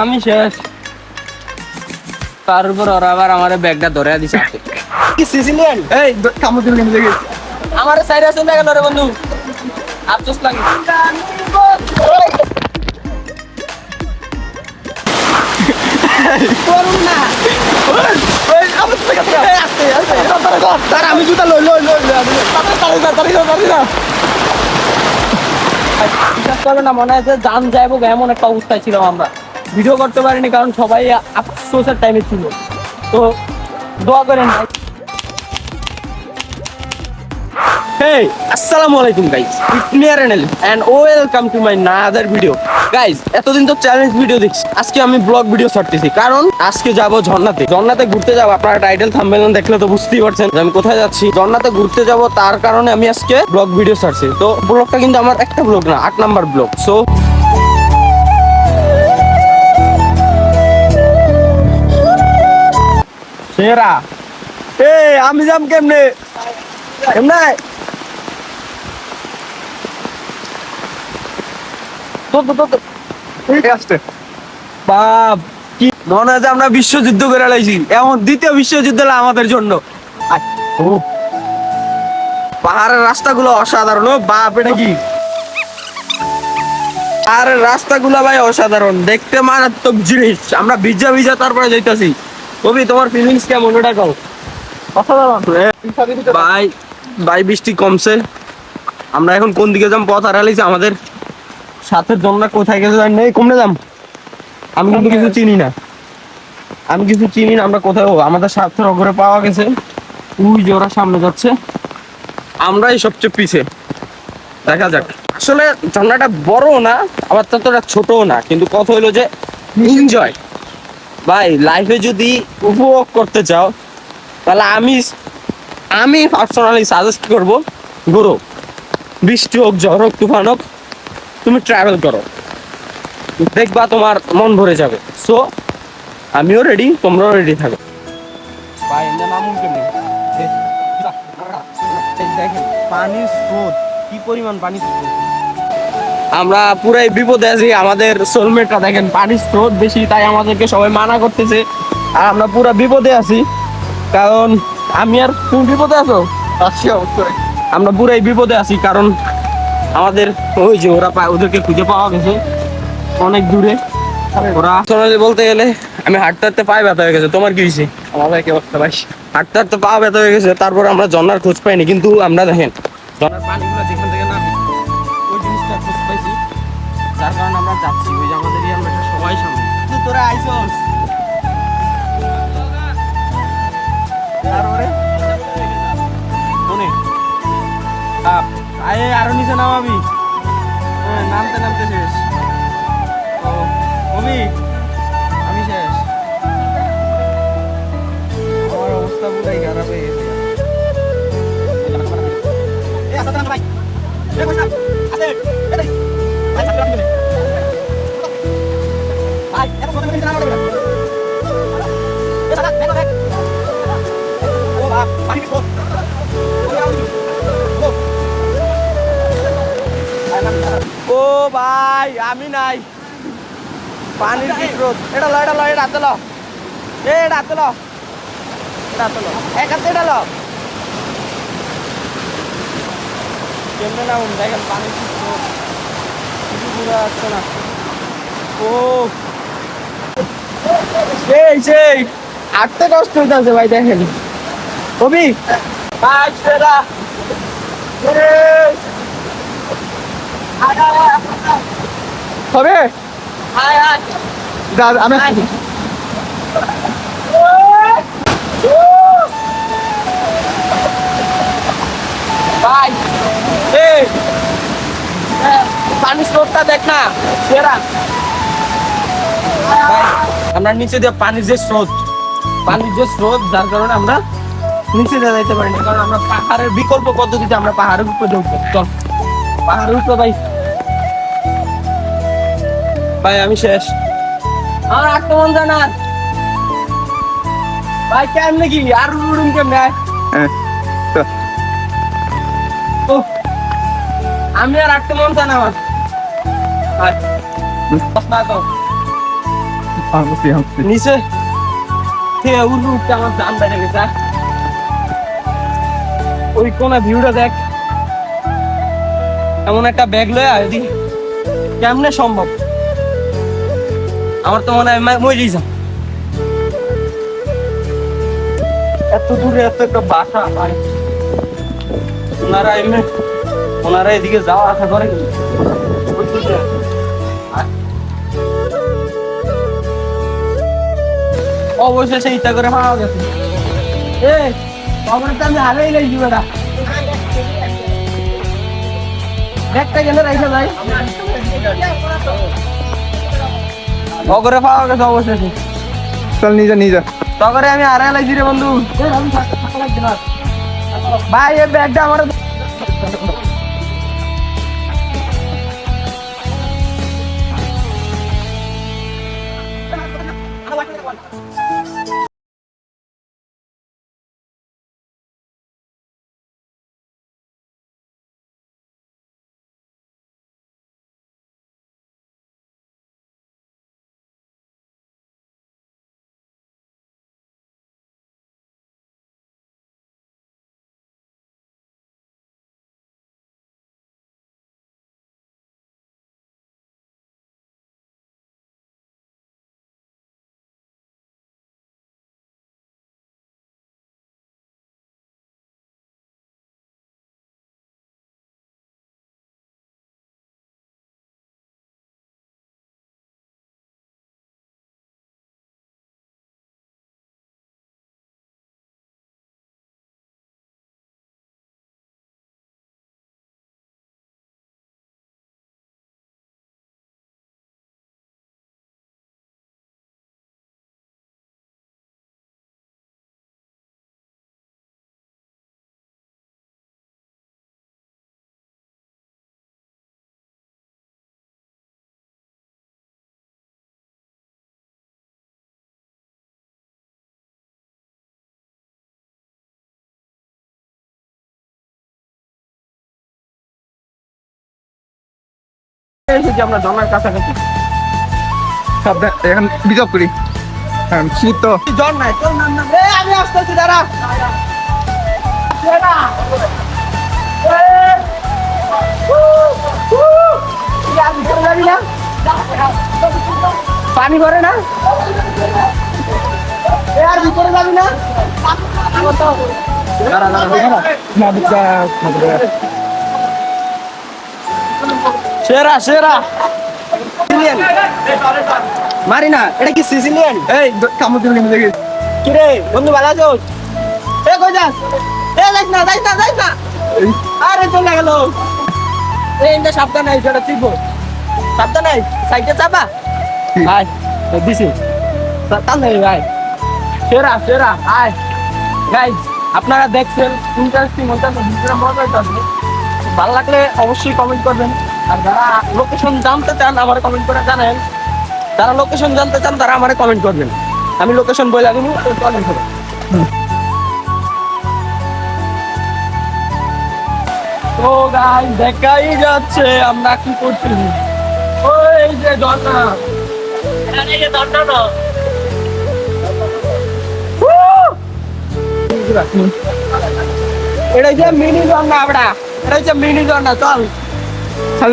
আমি শেষ তার উপর ওরা আবার আমার ব্যাগটা ধরে দিছে কি সিসিলিয়ান এই কামড় দিল কেন দেখে আমার সাইড আছে না গেল রে বন্ধু আফসোস লাগে আমি জুতা লই লই লই লই তাড়াতাড়ি তাড়াতাড়ি তাড়াতাড়ি না বিশ্বাস করবে না, মনে আছে যান যাইব এমন একটা অবস্থায় ছিলাম আমরা। ভিডিও করতে পারিনি কারণ সবাই আফসোসের টাইমে ছিল। তো দোয়া করেন ভাই। Hey, আসসালামু আলাইকুম guys it's me RNL and welcome to my another video guys এতদিন তো চ্যালেঞ্জ ভিডিও দেখছি। আজকে আমি ব্লগ ভিডিও ছাড়তেছি। কারণ আজকে যাব ঝর্ণাতে। ঝর্ণাতে ঘুরতে যাব। আপনারা টাইটেল থাম্বনেল দেখলে তো বুঝতেই পারছেন আমি কোথায় যাচ্ছি। ঝর্ণাতে ঘুরতে যাব তার কারণে আমি আজকে ব্লগ ভিডিও ছাড়ছি। তো ব্লগটা কিন্তু আমার একটা ব্লগ না আট নাম্বার ব্লগ সো সেরা। এই আমি যাম কেমনে? কেমনে? তো বাপ কি? মনে হয় যে আমরা বিশ্বযুদ্ধ করে লাইছি। এমন দ্বিতীয় বিশ্বযুদ্ধ হলো আমাদের জন্য। পাহাড়ের রাস্তাগুলো অসাধারণ ও বাপ এটা কি? আর রাস্তাগুলো ভাই অসাধারণ দেখতে মারাত্মক জিনিস। আমরা ভিজা ভিজা তারপরে যাইতাছি। কবি তোমার ফিলিংস কেমন? ওটা কও। অসাধারণ। ভাই ভাই বৃষ্টি কমছে। আমরা এখন কোন দিকে যাম? পথ হারাইছি আমাদের। সাথে জন্য কোথায় গেছে জানি নেই কমনে যাম। আমি কিন্তু কিছু চিনি না। আমি কিছু চিনি না, আমরা কোথায় আমাদের স্বার্থের অগরে পাওয়া গেছে। ওই যে ওরা সামনে যাচ্ছে। আমরাই সবচেয়ে পিছে। দেখা যাক। আসলে ঝর্ণাটা বড় না, আবার ততটা ছোটও না। কিন্তু কথা হলো যে এনজয় ভাই লাইফে যদি উপভোগ করতে চাও, তাহলে আমি আমি পার্সোনালি সাজেস্ট করব, ঘুরো। বৃষ্টি হোক, ঝড় হোক, তুফান হোক তুমি ট্রাভেল করো। দেখবা তোমার মন ভরে যাবে। সো আমিও রেডি তোমরাও রেডি থাকো। ভাই নামুন কেমনি? দেখেন পানির স্রোত কি পরিমাণ পানির স্রোত? আমরা পুরাই বিপদে আছি আমাদের সোলমেটটা দেখেন পানির স্রোত বেশি তাই আমাদেরকে সবাই মানা করতেছে। আর আমরা পুরা বিপদে আছি কারণ আমি আর তুমি বিপদে আছো? আছি অবশ্যই। আমরা পুরাই বিপদে আছি কারণ আমাদের ওই যে ওরা ওদেরকে খুঁজে পাওয়া গেছে। অনেক দূরে। ওরা বলতে গেলে আমি হাঁটতে হাঁটতে পায়ে ব্যথা হয়ে গেছে। তোমার কি হয়েছে? আমাদের কি অবস্থা ভাই? হাঁটতে হাঁটতে পা ব্যথা হয়ে গেছে। তারপর আমরা ঝর্ণার খোঁজ পাইনি। কিন্তু আমরা দেখেন ঝর্ণার পানিগুলো যেখান থেকে নামে ওই জিনিসটা খোঁজ পাইছি। যার কারণে আমরা যাচ্ছি। ওই আমরা সবাই সামনে। তোরা আইসস। আরও নিচে নামাবি। হ্যাঁ, নামতে নামতে শেষ। ও কবি আমি শেষ। আমার অবস্থা পুরাই খারাপ হয়ে গেছে। ও ভাই আমি নাই। পানির কি স্রোত? এটা ল এটা ল এটা হাতে ল। এ এটা হাতে ল। এটা হাতে ল। এক হাতে এটা ল। কেমনে না দেখেন পানির কি স্রোত? কিছু ঘুরে আসছে না। ও। সেই সেই। আটতে কষ্ট হইতেছে ভাই দেখেন। কবি? ভাই সেরা হবে দাদা, আমি আসছি। ভাই এই পানির স্রোতটা দেখ সেরা আমরা নিচে দিয়ে পানির যে স্রোত, পানির যে স্রোত, যার কারণে আমরা নিচে দিয়ে যাইতে পারি না কারণ আমরা পাহাড়ের বিকল্প পদ্ধতিতে আমরা পাহাড়ের উপরে উঠবো চল। পাহাড়ের উপরে ভাই আমি শেষ। আমার আক্রমণ জানার। ভাই কেমনে কি? আর উড়ুম কেমনে? হ্যাঁ আমি আর আক্রমণ জানা আমার হামছি হামছি নিচে থেকে উঠতে উঠতে আমার দাম বেড়ে গেছে ওই কোনা ভিউটা দেখ। এমন একটা ব্যাগ লয়ে আয়। কেমনে সম্ভব? আমার তো মনে হয় মা- মরেই যা এত দূরে এত একটা বাসা, ভাই। ওনারা এমনি ওনারা এদিকে যাওয়া আসা করে অবশেষে ইচ্ছা করে পাওয়া গেছে। এ তো আমি হারাই লাগছি বেটা। একটা গেলে রাইখা যাই অগরে পাওয়া গেছে অবশেষে। চল নিয়ে যা নিয়ে যা। তগরে আমি হারাই লাগছি রে বন্ধু। ভাই এই ব্যাগটা আমার আমরা জমার কাছাকাছি সাবধান এখন বিজব করি হ্যাঁ শীত তো জ্বর নাই তোর নাম না আমি আসতেছি দাঁড়া? পানি ভরে না আর ভিতরে যাবি না দাঁড়া। না সেরা সেরা। সিসিলিয়ান মারি না এটা কি সিসিলিয়ান এই কামড় দিবি কিন্তু দেখি। কিরে বন্ধু ভালো আছো? এ কই যাস? এ যাইস না যাইস না যাইস না। আরে চলে গেল। এই ইন্দা সাবধান নাই সেটা চিপ সাবধান নাই সাইডে চাপা। কি? এই দিছি। টান নাই ভাই সেরা সেরা আয়। গাইজ আপনারা দেখছেন ইন্টারেস্টিং মজা হইতাছে ভালো লাগলে অবশ্যই কমেন্ট করবেন। আর যারা লোকেশন জানতে চান আমার কমেন্ট করে জানেন। যারা লোকেশন জানতে চান তারা আমার কমেন্ট করবেন। আমি লোকেশন বলে দিব কমেন্ট করবেন তো গাই দেখাই যাচ্ছে আমরা কি করছি? ওই যে ঝর্ণা এটা হচ্ছে মিনি ঝর্ণা আমরা। এটা যে মিনি ঝর্ণা চল।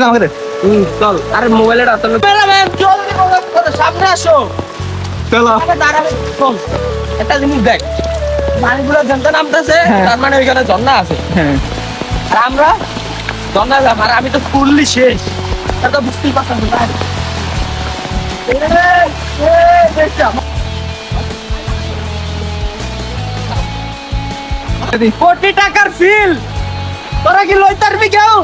না আমাকে হুম চল। আরে মোবাইলের হাতে ম্যাম জলদি করো, সামনে আসো। চলো। আরে দাঁড়াবে একটা জিনিস দেখ। পানিগুলো জানতে নামতেছে হ্যাঁ। তার মানে ওইখানে ঝর্ণা আছে। হ্যাঁ। আর আমরা ঝর্ণা যাম আর আমি তো ফুললি শেষ। তা তো বুঝতেই পারতাম না? কোটি টাকার ফিল। তোরা কি লই তারবি কেউ?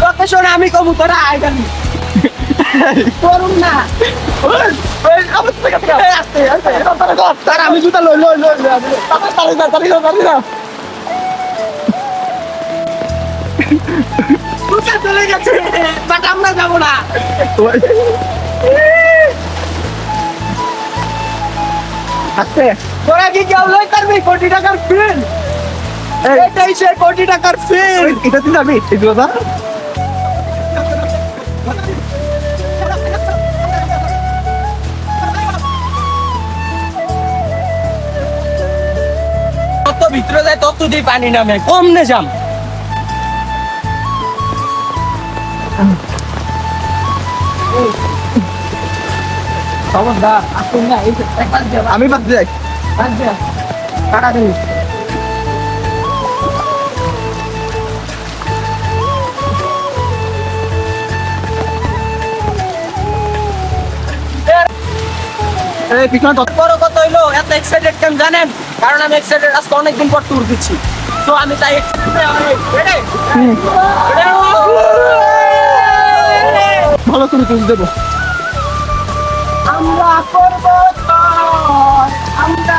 লোকেশন আমি কমু তোরা জানি। করুন না। আমি জুতা লই লই লই লই তাড়াতাড়ি যা, তাড়াতাড়ি যা, তাড়াতাড়ি যা। জুতা চলে গেছে? বাট আমরা যাব না। আস্তে। তোরা কি লই কোটি টাকার এটাই সে কোটি টাকার ফিল এটা তুই যাবি এই কথা ভিতরে যায় তত দিয়ে পানি নামে কম নে যাম। আমি বাদ যাই। দিয়ে। এই পিছনে বড় কথা হইল এত এক্সাইটেড কেন জানেন? কারণ আমি এক্সাইটেড আজকে অনেকদিন পর ট্যুর দিচ্ছি। তো আমি তাই? ভালো করে তুলে দেবো। আমরা করব আমরা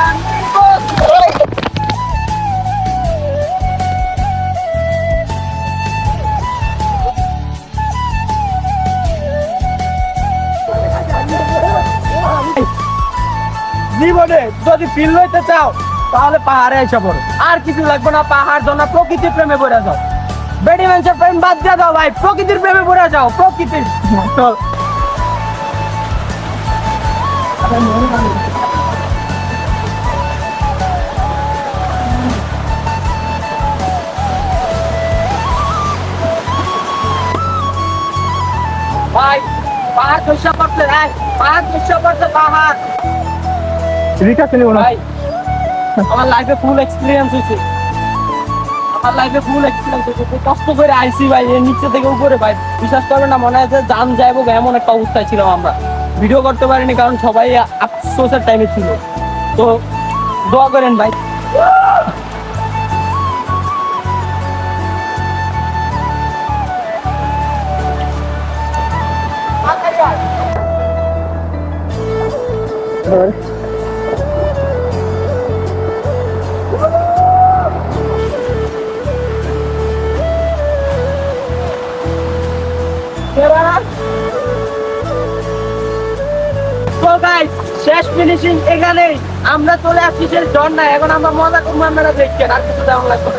যদি ফিল লইতে চাও, তাহলে পাহাড়ে এসে পড়ো। আর কিছু লাগবে না, পাহাড় জন্য প্রকৃতির প্রেমে পড়ে যাও। বেডি মানুষের প্রেম বাদ দিয়ে দাও ভাই, প্রকৃতির প্রেমে পড়ে যাও, প্রকৃতির চল ভাই, পাহাড় পড়ছে পাহাড় পড়ছে পাহাড়। রিক্সা কিনে না? ভাই আমার লাইফে ফুল এক্সপিরিয়েন্স হয়েছে আমার লাইফে ফুল এক্সপিরিয়েন্স হয়েছে কষ্ট করে আইসি ভাই এর নিচে থেকে উপরে। ভাই বিশ্বাস করবে না মনে আছে জান যাইবো এমন একটা অবস্থায় ছিলাম আমরা। ভিডিও করতে পারিনি কারণ সবাই আফসোসের টাইমে ছিল। তো দোয়া করেন ভাই। তো শেষ ফিনিশিং এখানেই আমরা চলে আসছি যে ঝর্ণায় এখন আমরা মজা করব, আপনারা দেখছেন, আর কিছু তেমন লাগবে।